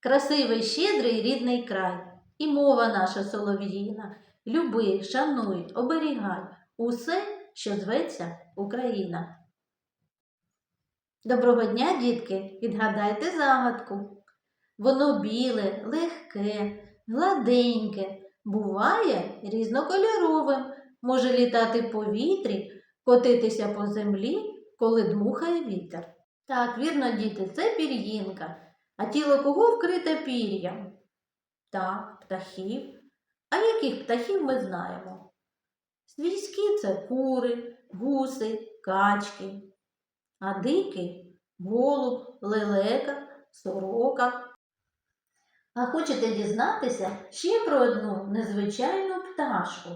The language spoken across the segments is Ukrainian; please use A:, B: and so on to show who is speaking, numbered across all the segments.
A: Красивий, щедрий рідний край, і мова наша солов'їна. Люби, шануй, оберігай усе, що зветься Україна. Доброго дня, дітки! Відгадайте загадку. Воно біле, легке, гладеньке, буває різнокольоровим, може літати в повітрі, котитися по землі, коли дмухає вітер. Так, вірно, діти, це пір'їнка. А тіло кого вкрите пір'ям? Так, птахів. А яких птахів ми знаємо? Свійські це кури, гуси, качки, а дикі голуб, лелека, сорока. А хочете дізнатися ще про одну незвичайну пташку?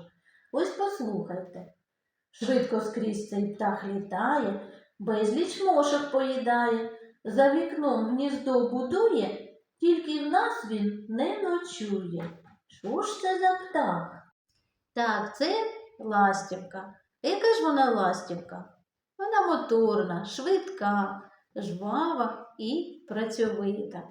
A: Ось послухайте. Швидко скрізь цей птах літає, безліч мошок поїдає, за вікном гніздо будує, тільки в нас він не ночує. Що ж це за птах? Так, це ластівка. Яка ж вона ластівка? Вона моторна, швидка, жвава і працьовита.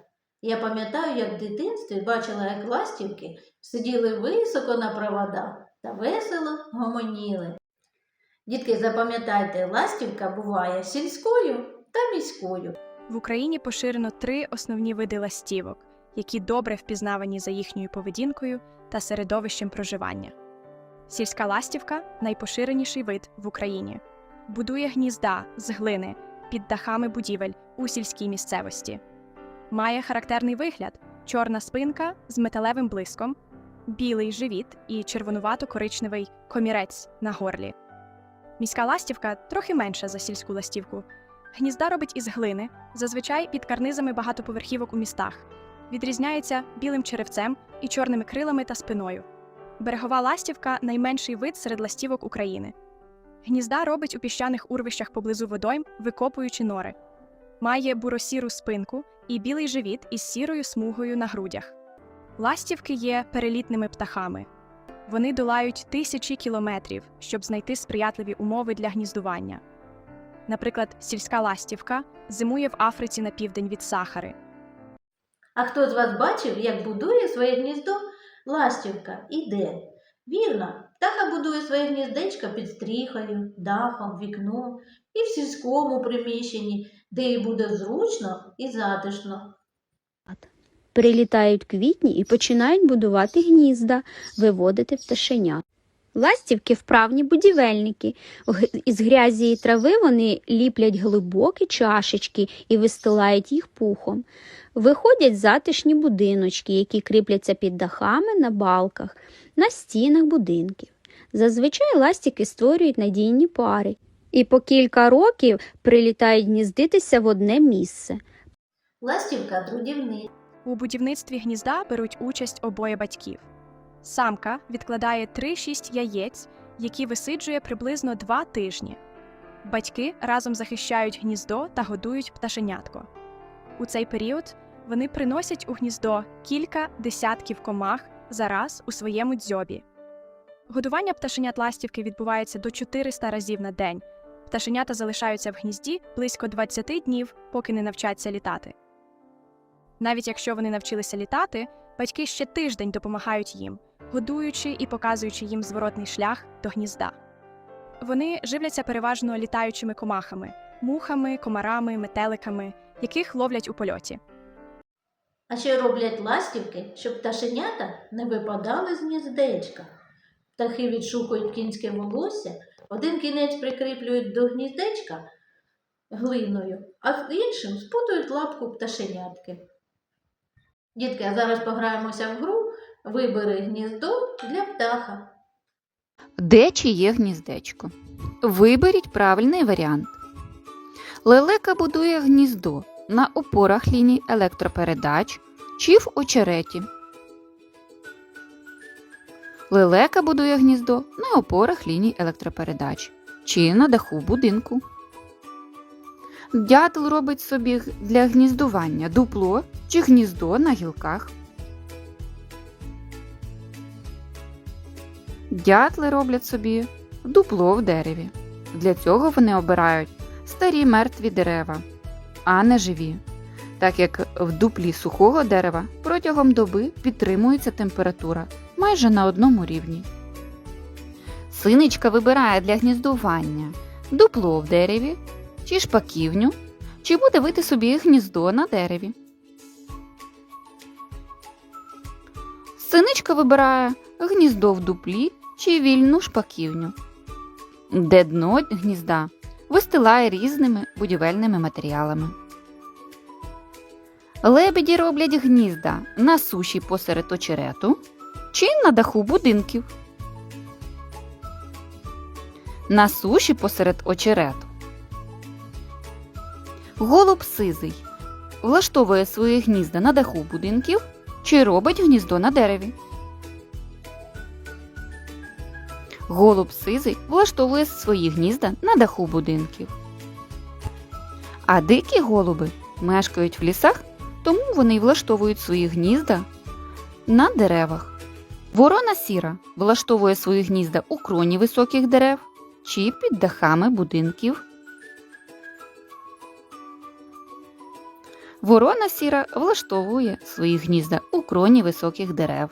A: Я пам'ятаю, як в дитинстві бачила, як ластівки сиділи високо на проводах та весело гомоніли. Дітки, запам'ятайте, ластівка буває сільською та міською.
B: В Україні поширено три основні види ластівок, які добре впізнавані за їхньою поведінкою та середовищем проживання. Сільська ластівка найпоширеніший вид в Україні. Будує гнізда з глини під дахами будівель у сільській місцевості. Має характерний вигляд: чорна спинка з металевим блиском, білий живіт і червонувато-коричневий комірець на горлі. Міська ластівка трохи менша за сільську ластівку. Гнізда робить із глини, зазвичай під карнизами багатоповерхівок у містах. Відрізняється білим черевцем і чорними крилами та спиною. Берегова ластівка найменший вид серед ластівок України. Гнізда робить у піщаних урвищах поблизу водойм, викопуючи нори. Має буросіру спинку і білий живіт із сірою смугою на грудях. Ластівки є перелітними птахами. Вони долають тисячі кілометрів, щоб знайти сприятливі умови для гніздування. Наприклад, сільська ластівка зимує в Африці на південь від Сахари.
A: А хто з вас бачив, як будує своє гніздо ластівка і де? Вірно, птаха будує своє гніздечко під стріхою, дахом, вікном і в сільському приміщенні, де їй буде зручно і затишно.
C: Прилітають квітні і починають будувати гнізда, виводити пташенят. Ластівки вправні будівельники. Із грязі і трави вони ліплять глибокі чашечки і вистилають їх пухом. Виходять затишні будиночки, які кріпляться під дахами на балках, на стінах будинків. Зазвичай ластівки створюють надійні пари і по кілька років прилітають гніздитися в одне місце.
A: Ластівка трудівник.
B: У будівництві гнізда беруть участь обоє батьків. Самка відкладає 3-6 яєць, які висиджує приблизно 2 тижні. Батьки разом захищають гніздо та годують пташенятко. У цей період вони приносять у гніздо кілька десятків комах за раз у своєму дзьобі. Годування пташенят ластівки відбувається до 400 разів на день. Пташенята залишаються в гнізді близько 20 днів, поки не навчаться літати. Навіть якщо вони навчилися літати, батьки ще тиждень допомагають їм, годуючи і показуючи їм зворотний шлях до гнізда. Вони живляться переважно літаючими комахами, мухами, комарами, метеликами, яких ловлять у польоті.
A: А що роблять ластівки, щоб пташенята не випадали з гніздечка? Птахи відшукують кінське волосся, один кінець прикріплюють до гніздечка глиною, а іншим спутують лапку пташенятки. Дітки, а зараз пограємося в гру Вибери гніздо для птаха.
D: Де чиє гніздечко? Виберіть правильний варіант. Лелека будує гніздо на опорах ліній електропередач чи в очереті. Лелека будує гніздо на опорах ліній електропередач чи на даху будинку. Дятел робить собі для гніздування дупло чи гніздо на гілках. Дятли роблять собі дупло в дереві. Для цього вони обирають старі мертві дерева, а не живі. так як в дуплі сухого дерева протягом доби підтримується температура майже на одному рівні. Синичка вибирає для гніздування дупло в дереві чи шпаківню, чи буде вити собі гніздо на дереві. Синичка вибирає гніздо в дуплі чи вільну шпаківню, де дно гнізда вистилає різними будівельними матеріалами. Лебеді роблять гнізда на суші посеред очерету чи на даху будинків. На суші посеред очерету. Голуб сизий влаштовує свої гнізда на даху будинків чи робить гніздо на дереві. Голуб сизий влаштовує свої гнізда на даху будинків. А дикі голуби мешкають в лісах, тому вони влаштовують свої гнізда на деревах. Ворона сіра влаштовує свої гнізда у кроні високих дерев чи під дахами будинків. Ворона сіра влаштовує свої гнізда у кроні високих дерев.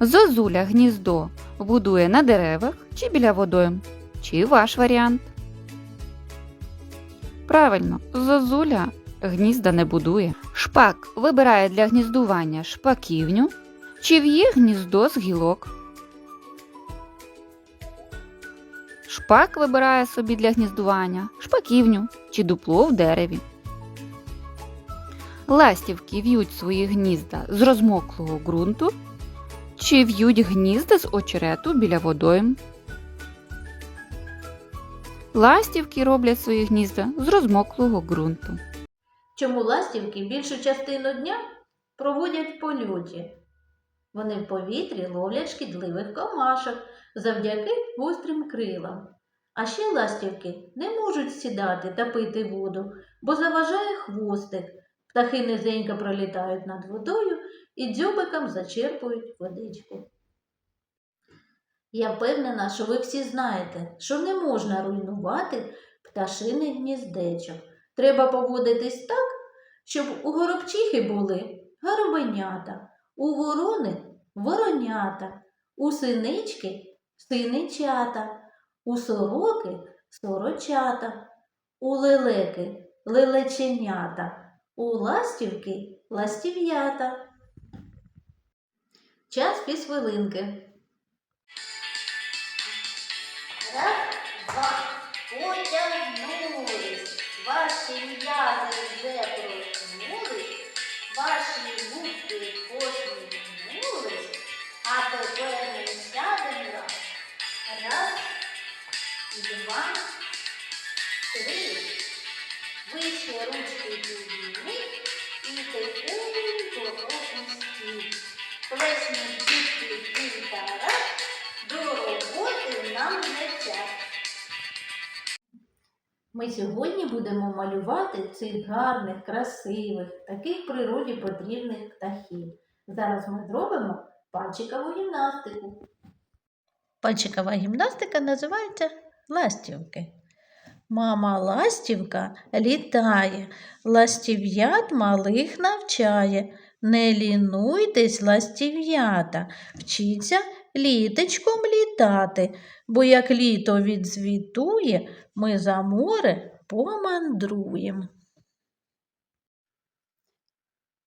D: Зозуля гніздо будує на деревах чи біля водойм. Чи ваш варіант? Правильно, зозуля гнізда не будує. Шпак вибирає для гніздування шпаківню чи в'є гніздо з гілок. Шпак вибирає собі для гніздування шпаківню чи дупло в дереві. Ластівки в'ють свої гнізда з розмоклого ґрунту чи в'ють гнізда з очерету біля водойм. Ластівки роблять свої гнізда з розмоклого ґрунту.
A: Чому ластівки більшу частину дня проводять в польоті? Вони в повітрі ловлять шкідливих комашок завдяки гострим крилам. А ще ластівки не можуть сідати та пити воду, бо заважає хвостик. Птахи низенько пролітають над водою і дзьобиком зачерпують водичку. Я впевнена, що ви всі знаєте, що не можна руйнувати пташиних гніздечок. Треба поводитись так, щоб у горобчихи були горобенята, у ворони воронята, у синички синичата, у сороки сорочата, у лелеки лелеченята, у ластівки ластів'ята. Час пісвилинки. Раз, два, потягнулись, ваші м'язи вже проснулись, ваші губки посміхнулись, а тепер ми сядемо раз. Два, три. Вище ручки і тихенько опустіть. Плесні дітки раз, до роботи нам не. Ми сьогодні будемо малювати цих гарних, красивих, таких природі потрібних птахів. Зараз ми зробимо пальчикову гімнастику. Пальчикова гімнастика називається ластівки. Мама ластівка літає, ластів'ят малих навчає. Не лінуйтесь, ластів'ята, вчіться літочком літати, бо як літо відзвітує, ми за море помандруємо.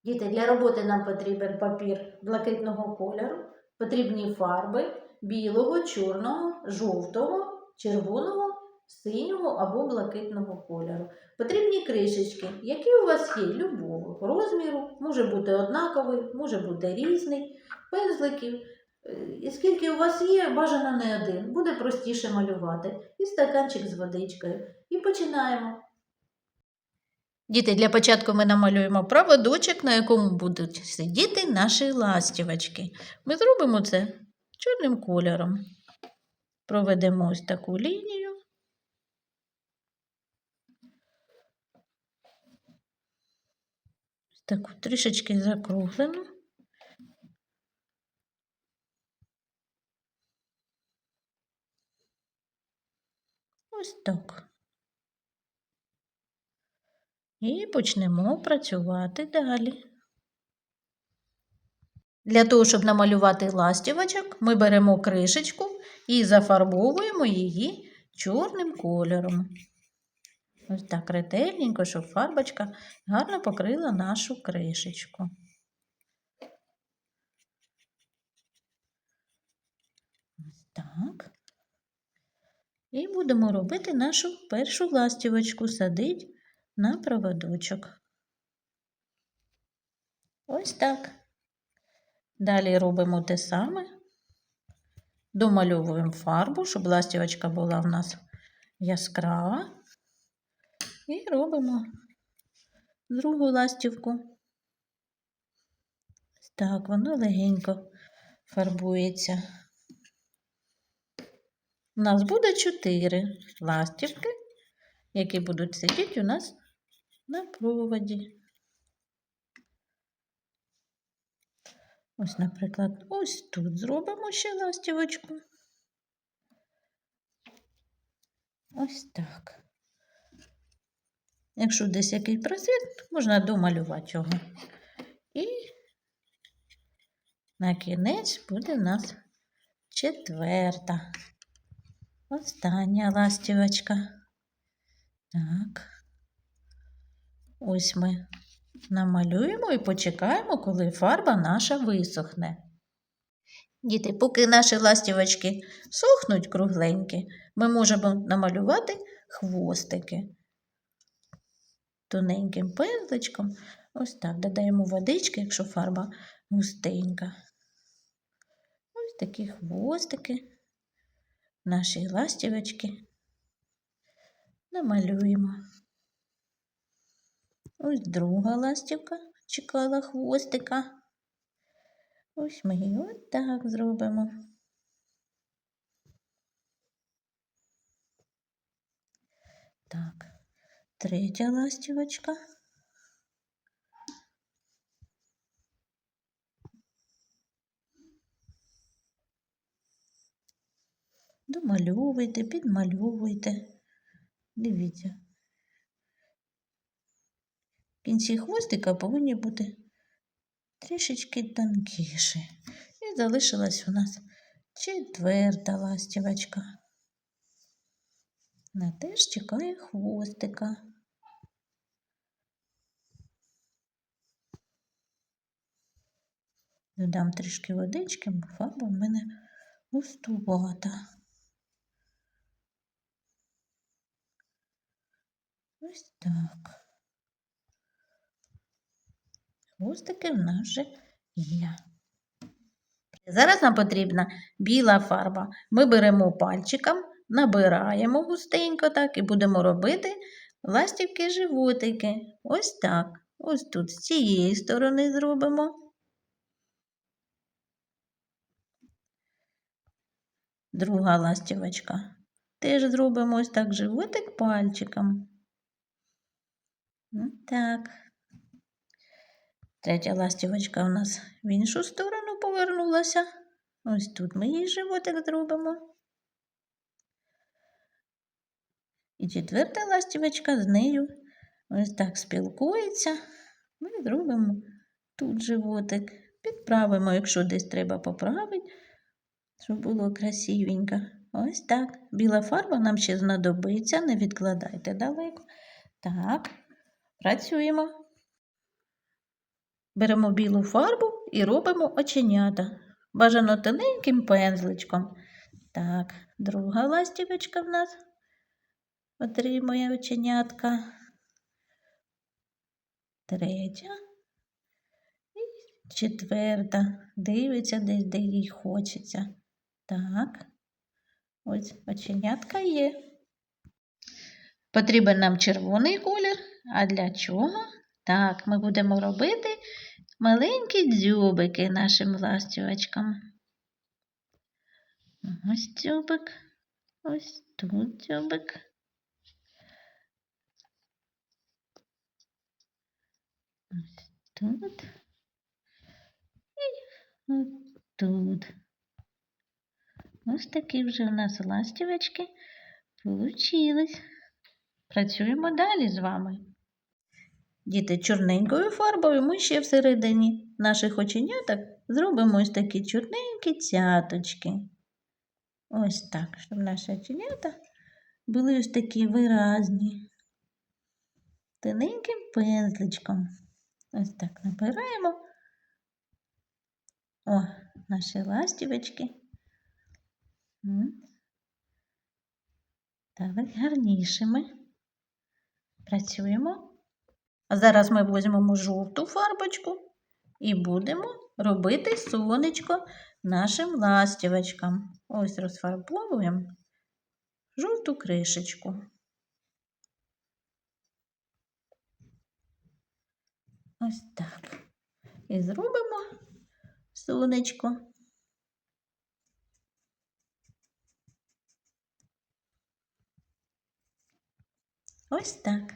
A: Діти, для роботи нам потрібен папір блакитного кольору, потрібні фарби білого, чорного, жовтого, червоного, синього або блакитного кольору. Потрібні кришечки, які у вас є любого розміру, може бути однаковий, може бути різний, пензликів. Е, І скільки у вас є, бажано не один, буде простіше малювати. І стаканчик з водичкою. І починаємо. Діти, для початку ми намалюємо проводочок, на якому будуть сидіти наші ластівочки. Ми зробимо це чорним кольором. Проведемо ось таку лінію. Ось Таку трішечки закруглену. Ось так. І почнемо працювати далі. Для того, щоб намалювати ластівочок, ми беремо кришечку і зафарбовуємо її чорним кольором. Ось так ретельненько, щоб фарбочка гарно покрила нашу кришечку. Ось так. І будемо робити нашу першу ластівочку, садить на проводочок. Ось так. Далі робимо те саме. Домальовуємо фарбу, щоб ластівочка була в нас яскрава. І робимо другу ластівку. Так, воно легенько фарбується. У нас буде чотири ластівки, які будуть сидіти у нас на проводі. Ось, наприклад, ось тут зробимо ще ластівочку. Ось так. Якщо десь який просвіт, можна домалювати його. І на кінець буде у нас четверта. Остання ластівочка. Так. Ось ми намалюємо і почекаємо, коли фарба наша висохне. Діти, поки наші ластівочки сохнуть кругленькі, ми можемо намалювати хвостики тоненьким пензличком. Ось так додаємо водички, якщо фарба густенька. Ось такі хвостики наші ластівочки намалюємо. Ось друга ластівка чекала хвостика. Ось ми її так зробимо. Так, третя ластівочка. Домальовуйте, підмальовуйте. Дивіться. В кінці хвостика повинні бути трішечки тонкіші. І залишилась у нас четверта ластівочка. Вона теж чекає хвостика. Додам трішки водички, бо фарба в мене густувата. Ось так. Хвостики в нас вже є. Зараз нам потрібна біла фарба. Ми беремо пальчиком, набираємо густенько так і будемо робити ластівки животики. Ось так. Ось тут з цієї сторони зробимо. Друга ластівочка. Теж зробимо ось так животик пальчиком. Так. Третя ластівочка у нас в іншу сторону повернулася. Ось тут ми їй животик зробимо. І четверта ластівочка з нею ось так спілкується. Ми зробимо тут животик. Підправимо, якщо десь треба поправити, щоб було красивенько. Ось так. Біла фарба нам ще знадобиться, не відкладайте далеко. Так, працюємо. Беремо білу фарбу і робимо оченята. Бажано тоненьким пензличком. Так, друга ластівочка в нас отримує оченятка. Третя і четверта. Дивиться десь, де їй хочеться. Так, ось оченятка є. Потрібен нам червоний колір. А для чого? Так, ми будемо робити маленькі дзьобики нашим ластівочкам. Ось дзьобик, ось тут дзьобик. Ось тут. І тут. Ось такі вже у нас ластівочки получились. Працюємо далі з вами. Діти чорненькою фарбою ми ще всередині наших оченяток зробимо ось такі чорненькі цяточки. Ось так, щоб наші оченята були ось такі виразні. Тоненьким пензличком. Ось так набираємо. О, наші ластівочки. Так, гарнішими. Працюємо. А зараз ми візьмемо жовту фарбочку і будемо робити сонечко нашим ластівочкам. Ось розфарбовуємо жовту кришечку. Ось так. І зробимо сонечко. Ось так.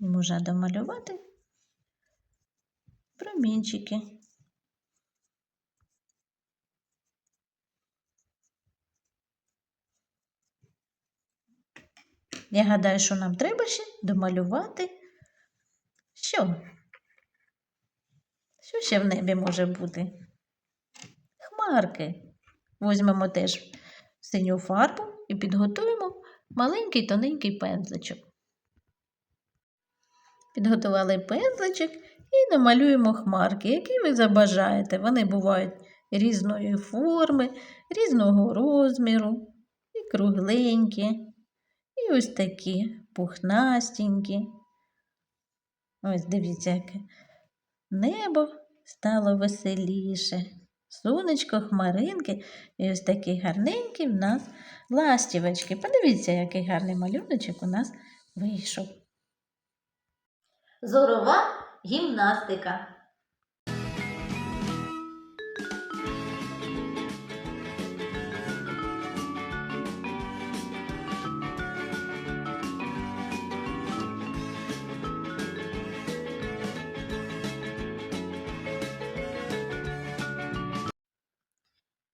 A: І можна домалювати промінчики. Я гадаю, що нам треба ще домалювати. Що? Що ще в небі може бути? Хмарки. Візьмемо теж синю фарбу і підготуємо маленький тоненький пензличок. Підготували пензличок і намалюємо хмарки, які ви забажаєте. Вони бувають різної форми, різного розміру, і кругленькі, і ось такі пухнастенькі. Ось дивіться, яке небо стало веселіше. Сонечко, хмаринки і ось такі гарненькі в нас ластівочки. Подивіться, який гарний малюночок у нас вийшов. Зорова гімнастика.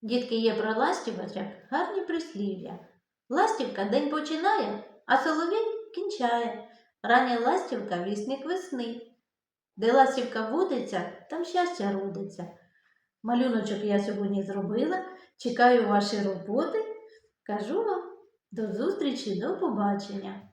A: Дітки є про ластівочок гарні прислів'я. Ластівка день починає, а соловей кінчає. Рання ластівка вісник весни. Де ластівка водиться, там щастя родиться. Малюночок я сьогодні зробила. Чекаю ваші роботи. Кажу вам до зустрічі, до побачення.